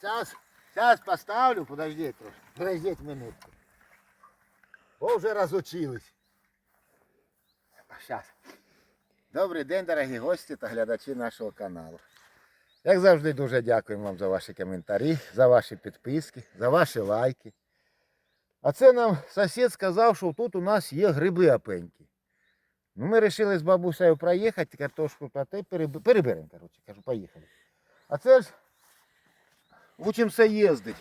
Сейчас, сейчас поставлю, подождіть трошки. Подождіть минутку. Бо вже розучились. Сейчас. Добрий день, дорогі гості та глядачі нашого каналу. Як завжди, дуже дякуємо вам за ваші коментарі, за ваші підписки, за ваші лайки. А це нам сусід сказав, що тут у нас є гриби опеньки. Ну, ми вирішили з бабусею проїхати, картошку переб- переберемо, коротше, кажу, поїхали. А це ж учимося їздити.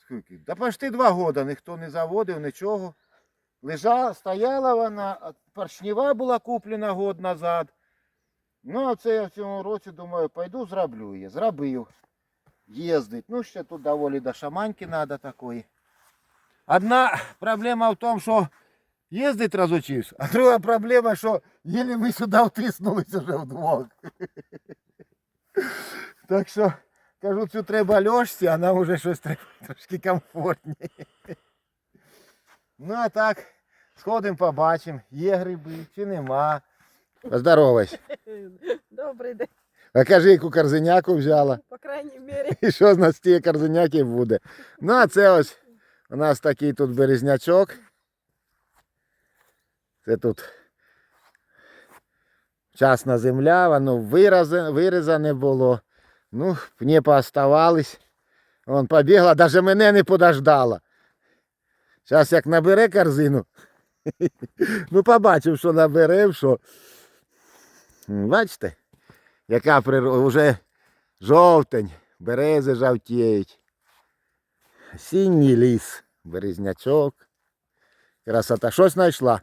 Скільки? Да почти два роки ніхто не заводив, нічого. Лежа, стояла вона, поршнева була куплена год назад. Ну, а це я в цьому році думаю, пойду зроблю її. Зробив. Їздить. Ну, ще тут доволі до шаманьки треба такої. Одна проблема в тому, що їздить розучився, а друга проблема, що єлі ми сюди втиснулися вже вдвох. Так що, кажу, цю треба льошці, а нам вже щось треба трошки комфортніше. Ну а так, сходимо, побачимо, є гриби чи нема. Поздоровайся. Добрий день, А кажи, яку корзиняку взяла. по крайній мірі. І що з нас з тієї корзиняки буде. Ну, а це ось у нас такий тут березнячок. Це тут частна земля, воно вирізане було. Ну, пні пооставались. Вон побігла, навіть мене не подождала. Зараз як набере корзину. Ну, побачив, що набере, що. Бачите, яка природа, вже жовтень, берези жовтіють. Осінній ліс, березнячок. Красота. Щось знайшла.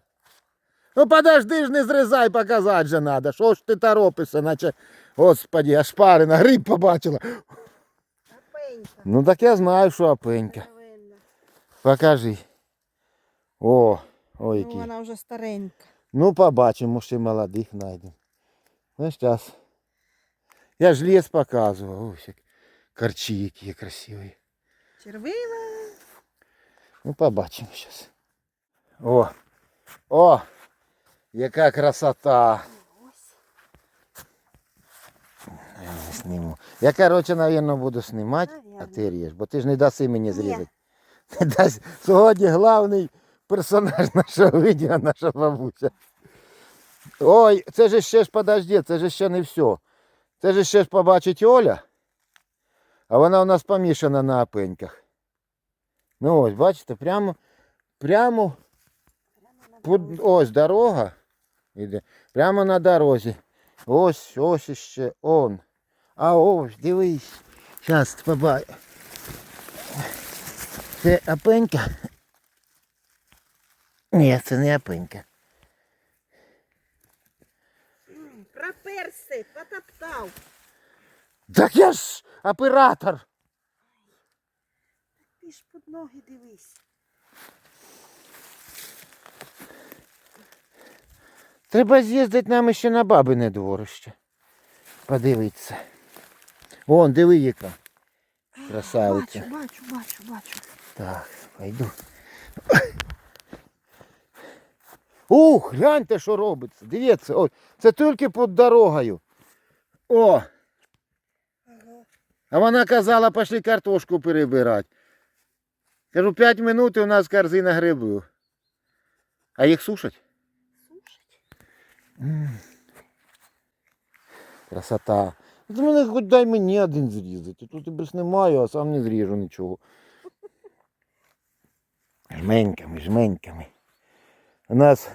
Ну подожди ж не зрізай, показати же треба. Що ж ти торопишся, наче, господі, аж парина, гриб побачила. Апенька. Ну так я знаю, що опенька. Здоровенна. Покажи. О, ой, Ну, який. вона вже старенька. Ну, побачимо, ще молодих знайдемо. Ну, зараз. Я ж ліс показував. Ось як корчі які красиві. Червива. Ну, побачимо зараз. О! О! Яка красота! Я не сниму. Я, короче, наверное, буду знімати, а ти ріж, бо ти ж не даси мені зрізати. Не. Сьогодні головний персонаж нашого відео, наша бабуся. Ой, це ж ще ж подожди, це ж ще не все. Це ж ще ж побачить Оля, а вона у нас помішана на опеньках. Ну ось, бачите, прямо, прямо, ось дорога іде, прямо на дорозі. Ось, ось іще он. А ось, дивись. Зараз побачу. Це опенька? Ні, це не опенька. Проперси, потоптав. Так я ж оператор. Ти ж під ноги дивись. Треба з'їздити нам ще на бабине дворище. Подивитися. Вон, диви яка. Красавиця. Бачу, бачу, бачу, бачу. Так, пойду. Ух, гляньте, що робиться. Дивіться, о, це тільки під дорогою. О! А вона казала, пішли картошку перебирати. Кажу, 5 минут і у нас корзина грибів. А їх сушать? Красота. Ти мене хоч дай мені один зрізати. Тут тебе знімаю, а сам не зріжу нічого. Жменьками, жменьками. У нас.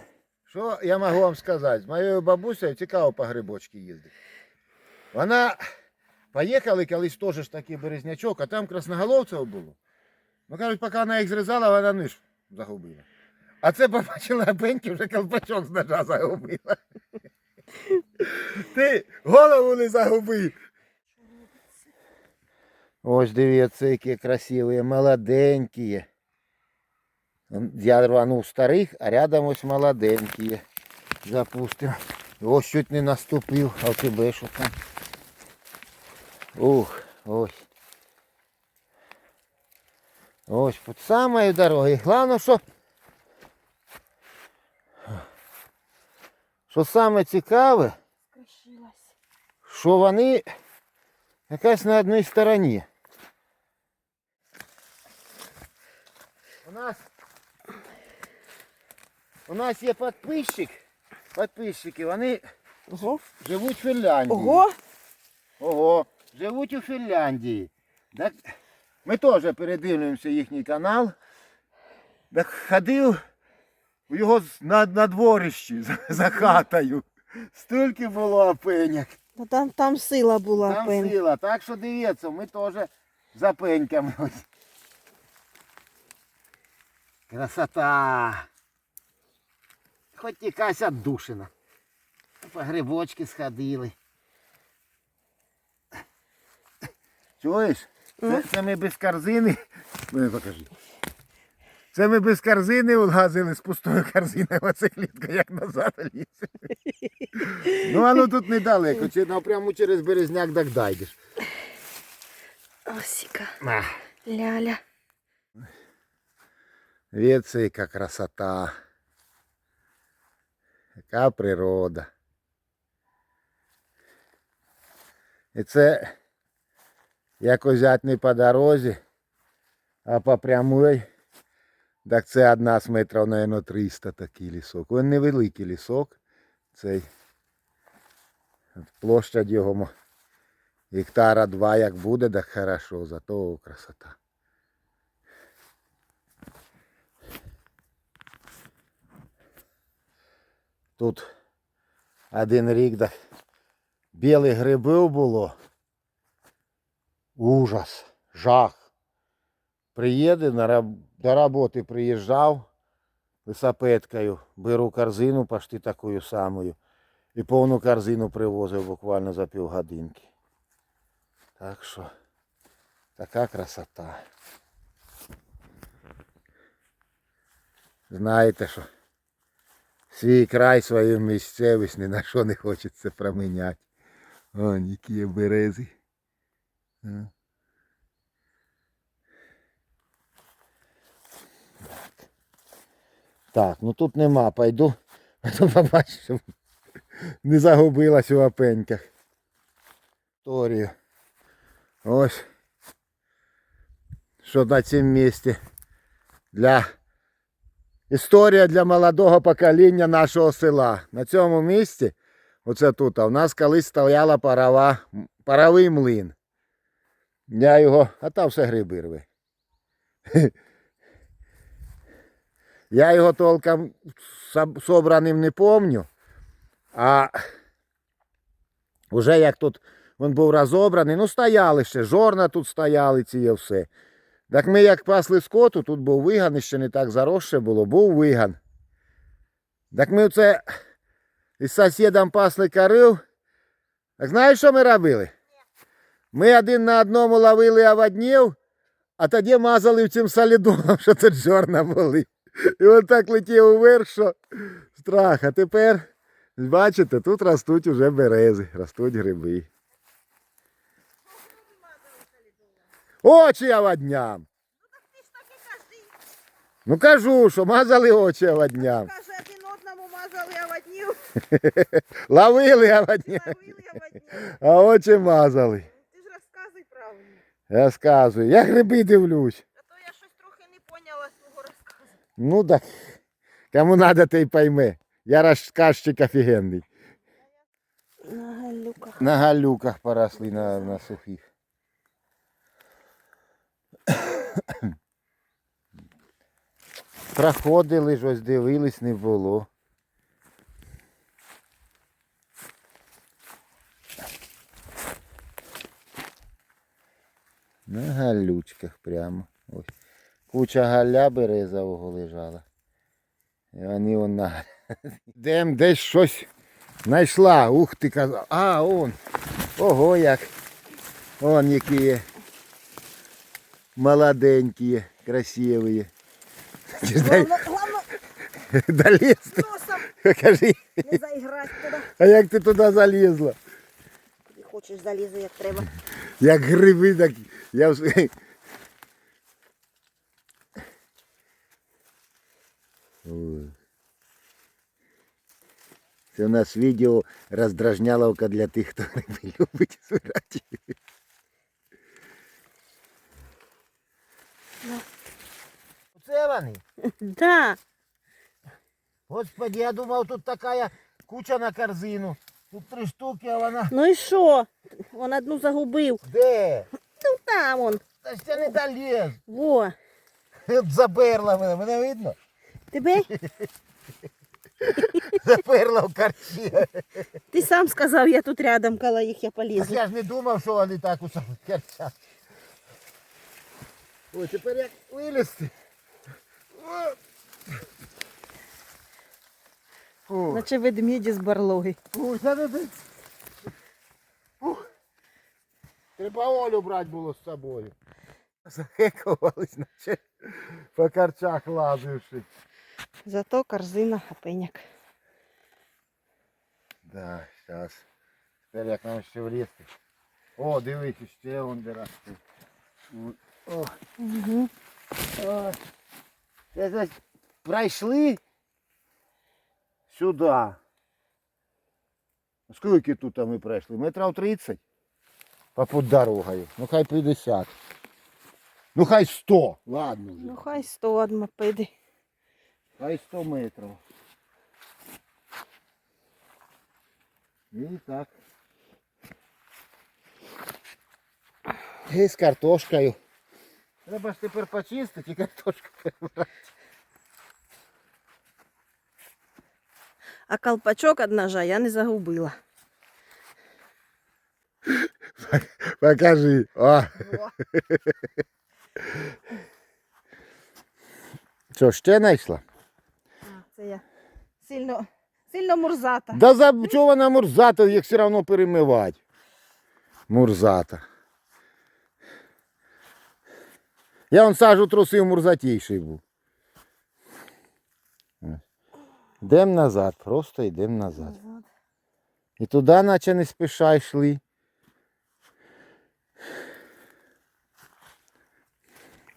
Що я можу вам сказати? З моєю бабусею цікаво по грибочки їздити. Вона поїхали колись теж ж такий березнячок, а там красноголовців було. Ну кажуть, поки вона їх зрізала, вона ниш загубила. А це побачила пеньки, вже колпачок з ножа загубила. Ти голову не загуби. Ось дивіться, які красиві, молоденькі. Я рванув старих, а рядом ось молоденькі. Запустив. Ось чуть не наступив, а тебе що там? Ух, ось. Ось під самою дорогою. Головне, що що саме цікаве, Скришилась. що вони якась на одній стороні. У нас у нас є підписчик. Підписчики, вони Ого. живуть в Фінляндії. Ого. Ого, живуть у Фінляндії. Так, ми теж передивлюємося їхній канал. Так ходив у його на, на дворищі за, хатою. Стільки було опеняк. Ну там, там сила була, Там пень. сила. Так що дивіться, ми теж за пеньками. Ось. Красота. Хоч якась отдушина. По грибочки сходили. Чуєш? Це, це ми без корзини. Ну, покажи. Це ми без корзини улазили з пустою корзиною, оце клітка як назад лізе. Ну, воно тут недалеко, чи напряму через березняк так дайдеш. Осіка. Ляля. Віце, яка красота. Яка природа. І це як взяти не по дорозі, а по прямой. Так це одна з метрів, мабуть, 300 такий лісок. Він невеликий лісок. Цей От площадь його гектара два як буде, так хорошо, зато красота. Тут один рік так білих грибів було. Ужас, жах. Приїде на до роботи приїжджав висапеткою, беру корзину почти такою самою. І повну корзину привозив буквально за півгодинки. Так що така красота. Знаєте що? Свій край, свою місцевість ні на що не хочеться проміняти. О, які є берези. А. Так. Так, ну тут нема, пойду. А то побачу, щоб не загубилась у опеньках. Історію. Ось. Що на цьому місці для Історія для молодого покоління нашого села. На цьому місці, оце тут, а у нас колись стояла парова, паровий млин. Я його, а там все гриби рви. Я його толком соб- собраним не помню, а вже як тут він був розобраний, ну стояли ще, жорна тут стояли, ці є все. Так ми як пасли скоту, тут був виган, ще не так заросше було, був виган. Так ми це із сусідом пасли корив. Так знаєш, що ми робили? Ми один на одному ловили оводнів, а тоді мазали цим солідолом, що тут жорна були. І от так летів уверх, що страх. А тепер, бачите, тут ростуть уже берези, ростуть гриби. Очі оводням. Ну кажу, що мазали очі оводням. Каже, один одному мазали оводнів, Ловили оводням, а очі мазали. Ти ж розказуй правильно. Я сказую, я гриби дивлюсь. А то я щось трохи не поняла свого розказу. Ну так, кому надо, той пойме. Я розказчик офігенний. На галюках. На галюках поросли на, на сухих. Проходили ж, ось дивились, не було. На галючках прямо. Ось. Куча галя березового лежала. І вони вон на. Дем десь щось знайшла. Ух ти казав. А, он. Ого як. Вон які є. Молоденькі, красиві. Головне, головне Долізти. носом Кажи, не заіграти туди. а як ти туди залізла? Хочеш залізу, як треба. Як гриби, так я все. Це у нас відео роздражняловка для тих, хто не любить збирати. Оце вони. Да. Господи, я думав, тут така куча на корзину. Тут три штуки, а вона. Ну і що? Он одну загубив. Де? Ну там он. Та ж це не доліз. Во. От Заперла мене, мене видно? Тебе? Заперла в карті. Ти сам сказав, я тут рядом коло їх я полізу. я ж не думав, що вони так у самих картях. Ой, тепер як вилізти. О! Наче ведмеді з барлоги. Ой. Треба Олю брати було з собою. Захекувались, наче по карчах лазивши. Зато корзина опеняк. Да, зараз. Тепер як нам ще влізти. О, дивись, ще он де росте. О, Угу. о. Це пройшли сюди. Скільки тут ми пройшли? Метрів 30? Попід дорогою. Ну хай 50. Ну хай 100. Ладно вже. Ну хай сто од мопеди. Хай 100 метрів. І так. І з картошкою. Треба ж тепер почистити і картошку перебрати. А колпачок од ножа я не загубила. Покажи. О. Що, ще знайшла? Це я сильно, сильно мурзата. Да за чого вона мурзата, їх все одно перемивати. Мурзата. Я вон сажу трусив мурзатійший був. Йдемо назад, просто йдемо назад. І туди наче не спіша йшли.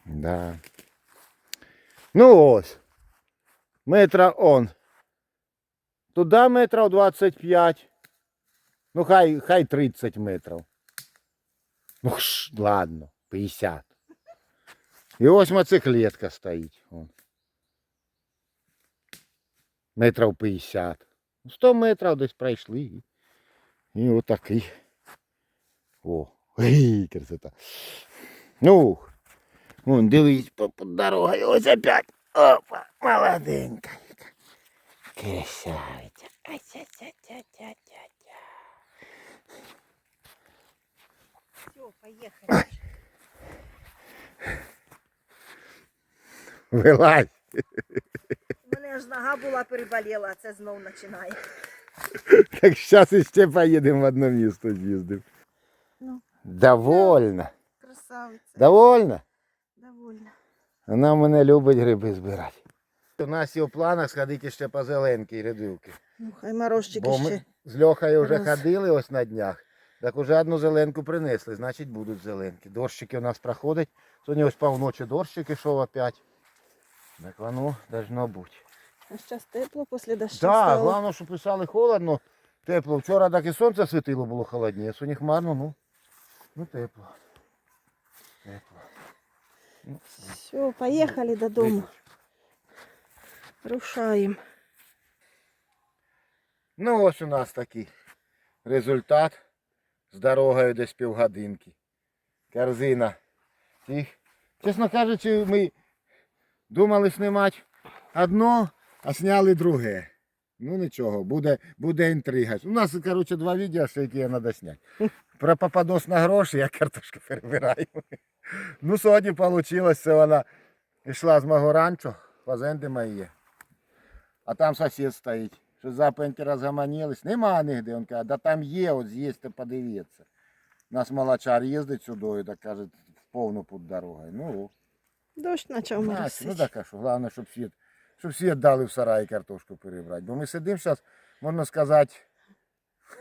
Да. Ну ось. Метра он. Туди метрів 25. Ну хай, хай 30 метрів. Ну ж, ладно, 50. І ось мотоциклетка стоїть. Вон. Метрів 50. 100 метрів десь пройшли. І, і отакий. О, ей, красота. Ну, вон, дивись, по, по дорогою, ось опять. Опа, молоденька. Красавиця. Все, поїхали. Вилазь. У мене аж нога була переболіла, а це знов починає. Так зараз іще поїдемо в одне місто з'їздимо. Ну, Довольно. красавиця. Довольно? Довольно. Вона мене любить гриби збирати. У нас є в планах сходити ще по зеленки і рядилки. Ну, хай морозчики Бо ще. з Льохою вже раз. ходили ось на днях. Так уже одну зеленку принесли, значить будуть зеленки. Дощики у нас проходять. Сьогодні ось півночі дощик ішов опять. Так воно должно бути. А зараз тепло після дощу Так, стало. головне, що писали холодно, тепло. Вчора так і сонце світило, було холодніше. Сьогодні хмарно, ну, ну тепло. Тепло. Все, поїхали додому. Рушаємо. Ну ось у нас такий результат з дорогою десь півгодинки. Корзина. І, чесно кажучи, ми думали знімати одно, а зняли друге. Ну нічого, буде, буде інтрига. У нас, коротше, два відео, ще які треба зняти. Про попадос на гроші, як картошку перебираю. Ну, сьогодні вийшло, вона йшла з мого ранчо, фазенди мої. А там сусід стоїть. Що запеньки розгаманілись. Нема нігде. Він каже, да там є, от з'їсти, подивіться. Нас молочар їздить сюди, і так каже, в повну під дорогою. Ну, Дощ почав моросити. ну так, що, головне, щоб світ, щоб світ дали в сараї картошку перебрати. Бо ми сидимо зараз, можна сказати,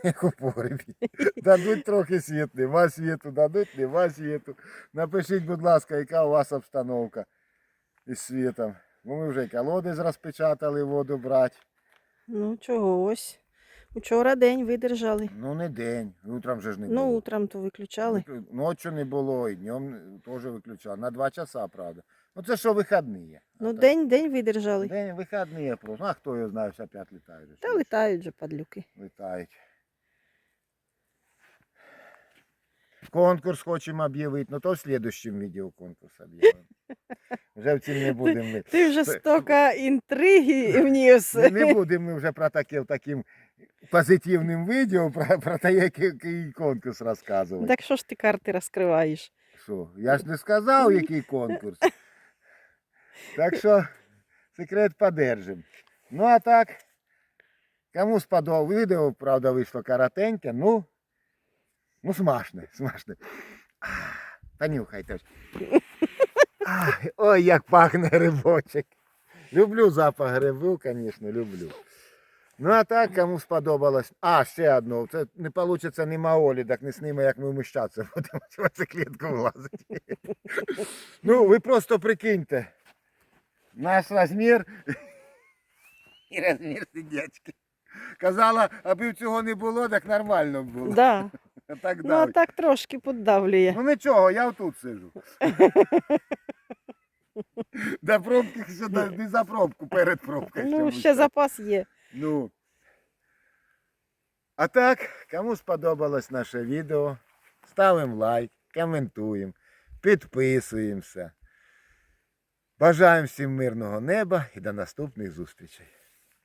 як у погребі. Дадуть трохи світ, нема світу, дадуть, нема світу. Напишіть, будь ласка, яка у вас обстановка із світом. Бо ми вже й колодязь розпечатали воду брати. Ну чого ось. Учора день видержали. Ну не день, утром же ж не Ну, утром то виключали. Ночі не було, і днем теж виключали. На два часа, правда. Ну це що вихідні. Ну, день, день видержали. День вихідні просто. А хто його знає, що опять літають. Та летають же падлюки. Летають. Конкурс хочемо об'явити, ну то в слідущому відео конкурс об'явимо. Вже в цім не будемо ми. Ти вже стока інтриги вніс. Не, не будемо ми вже про таке в таким позитивним відео, про, про те, який, який конкурс розказувати. Так що ж ти карти розкриваєш? Що? Я ж не сказав, який конкурс. Так що секрет подержим. Ну а так, кому сподобав відео, правда, вийшло коротеньке, ну, ну смачне. А, Понюхай теж. Ой, як пахне грибочок. Люблю запах грибів, звісно, люблю. Ну а так, кому сподобалось. А, ще одно. Це не вийде ні маолі, так не сніме, як ми вміщатися будемо в мотоциклетку влазити. Ну, ви просто прикиньте. Наш розмір і розмір сидячки. Казала, аби цього не було, так нормально було. Да. Так Ну, а так трошки поддавлює. Ну нічого, я тут сижу. До пробки ще не за пробку, перед пробкою. Ну, ще запас є. Ну. А так, кому сподобалось наше відео, ставимо лайк, коментуємо, підписуємося. Бажаємо всім мирного неба і до наступних зустрічей.